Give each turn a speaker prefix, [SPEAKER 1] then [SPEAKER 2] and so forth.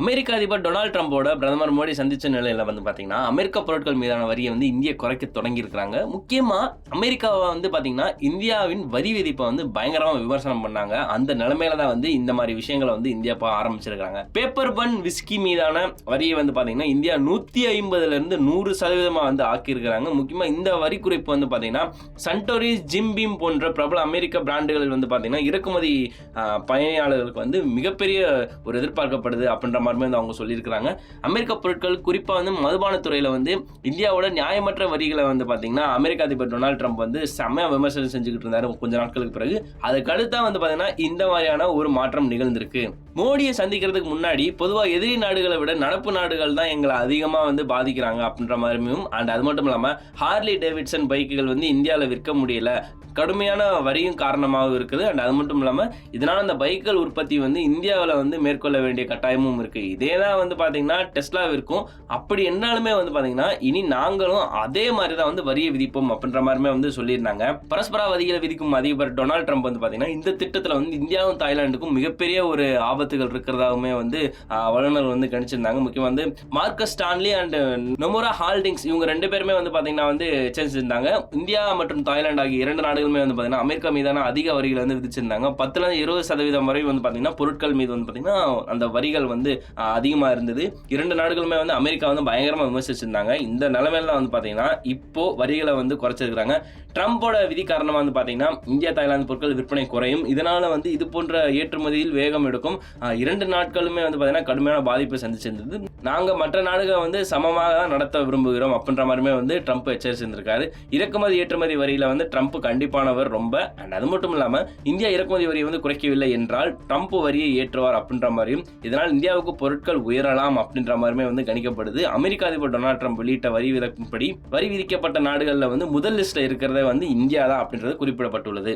[SPEAKER 1] அமெரிக்க அதிபர் டொனால்ட் ட்ரம்போட பிரதமர் மோடி சந்திச்ச நிலையில வந்து பாத்தீங்கன்னா அமெரிக்க பொருட்கள் மீதான வரியை வந்து இந்தியா குறைக்க தொடங்கி முக்கியமாக முக்கியமா அமெரிக்காவை வந்து பாத்தீங்கன்னா இந்தியாவின் வரி விதிப்பை வந்து பயங்கரமா விமர்சனம் பண்ணாங்க. அந்த நிலைமையில தான் வந்து இந்த மாதிரி விஷயங்களை வந்து இந்தியா இப்போ ஆரம்பிச்சிருக்காங்க பேப்பர் பன் விஸ்கி மீதான வரியை வந்து பாத்தீங்கன்னா இந்தியா நூத்தி ஐம்பதுல இருந்து நூறு சதவீதமா வந்து ஆக்கியிருக்கிறாங்க. முக்கியமா இந்த வரி குறைப்பு வந்து பாத்தீங்கன்னா சன்டோரிஸ் ஜிம் பீம் போன்ற பிரபல அமெரிக்க பிராண்டுகள் வந்து பாத்தீங்கன்னா இறக்குமதி பயணியாளர்களுக்கு வந்து மிகப்பெரிய ஒரு எதிர்பார்க்கப்படுது அப்படின்ற மாதிரி வந்து அவங்க சொல்லியிருக்கிறாங்க. அமெரிக்க பொருட்கள் குறிப்பாக வந்து மதுபானத்துறையில் வந்து இந்தியாவோட நியாயமற்ற வரிகளை வந்து பார்த்தீங்கன்னா அமெரிக்க அதிபர் டொனால்ட் ட்ரம்ப் வந்து செம்மையாக விமர்சனம் செஞ்சுக்கிட்டு இருந்தார் கொஞ்ச நாட்களுக்கு பிறகு. அதுக்கு வந்து பார்த்தீங்கன்னா இந்த மாதிரியான ஒரு மாற்றம் நிகழ்ந்திருக்கு. மோடியை சந்திக்கிறதுக்கு முன்னாடி பொதுவாக எதிரி நாடுகளை விட நடப்பு நாடுகள் தான் எங்களை அதிகமாக வந்து பாதிக்கிறாங்க அப்படின்ற மாதிரியும் அண்ட் அது மட்டும் இல்லாமல் ஹார்லி டேவிட்சன் பைக்குகள் வந்து இந்தியாவில் விற்க முடியல. கடுமையான வரியும் காரணமாகவும் இருக்குது. அண்ட் அது மட்டும் இல்லாமல் இதனால் அந்த பைக்குகள் உற்பத்தி வந்து இந்தியாவில் வந்து மேற்கொள்ள வேண்டிய கட்டாயமும் இருக்குது இதே தான் வந்து பார்த்தீங்கன்னா டெஸ்லாவிற்கும். அப்படி என்னாலுமே வந்து பார்த்தீங்கன்னா இனி நாங்களும் அதே மாதிரி தான் வந்து வரியை விதிப்போம் அப்படின்ற மாதிரிமே வந்து சொல்லியிருந்தாங்க. பரஸ்பர வரிகளை விதிக்கும் அதிபர் டொனால்ட் ட்ரம்ப் வந்து பார்த்தீங்கன்னா இந்த திட்டத்தில் வந்து இந்தியாவும் தாய்லாந்துக்கும் மிகப்பெரிய ஒரு ஆபத்துகள் இருக்கிறதாகவுமே வந்து வல்லுநர் வந்து கணிச்சிருந்தாங்க. முக்கியம் வந்து Morgan Stanley and Nomura holdings இவங்க ரெண்டு பேருமே வந்து பார்த்தீங்கன்னா வந்து எச்சரிச்சிருந்தாங்க இந்தியா மற்றும் தாய்லாந்து ஆகிய இரண்டு நாடுகளுமே வந்து பார்த்தீங்கன்னா அமெரிக்கா மீதான அதிக வரிகளை வந்து விதிச்சிருந்தாங்க. பத்துல இருந்து இருபது சதவீதம் வரை வந்து பார்த்தீங்கன்னா பொருட்கள் மீது வந்து பார்த்தீங்கன்னா அந்த வரிகள் வந்து அதிகமாக இருந்தது. இரண்டு நாடுகளுமே வந்து அமெரிக்கா வந்து பயங்கரமாக விமர்சிச்சிருந்தாங்க. இந்த நிலமையில வந்து பார்த்தீங்கன்னா இப்போ வரிகளை வந்து குறைச்சிருக்கிறாங்க. ட்ரம்ப்போட விதி காரணமாக வந்து பார்த்தீங்கன்னா இந்தியா தாய்லாந்து பொருட்கள் விற்பனை குறையும். இதனால் வந்து இது போன்ற ஏற்றுமதியில் வேகம் எடுக்கும். இரண்டு நாட்களுமே வந்து பார்த்தீங்கன்னா கடுமையான பாதிப்பை சந்திச்சிருந்தது. நாங்கள் மற்ற நாடுகளை வந்து சமமாக தான் நடத்த விரும்புகிறோம் அப்படின்ற மாதிரிமே வந்து ட்ரம்ப் எச்சரிச்சிருந்திருக்காரு. இறக்குமதி ஏற்றுமதி வரியில் வந்து ட்ரம்ப் கண்டிப்பாக கண்டிப்பானவர் ரொம்ப அண்ட் அது மட்டும் இல்லாமல் இந்தியா இறக்குமதி வரியை வந்து குறைக்கவில்லை என்றால் ட்ரம்ப் வரியை ஏற்றுவார் அப்படின்ற மாதிரியும் இதனால் இந்தியாவுக்கு பொருட்கள் உயரலாம் அப்படின்ற மாதிரியுமே வந்து கணிக்கப்படுது. அமெரிக்க அதிபர் டொனால்ட் ட்ரம்ப் வெளியிட்ட வரி விலக்கின்படி வரி விதிக்கப்பட்ட நாடுகளில் வந்து முதல் லிஸ்ட்டில் இருக்கிறதே வந்து இந்தியா தான் அப்படின்றது குறிப்பிடப்பட்டுள்ளது.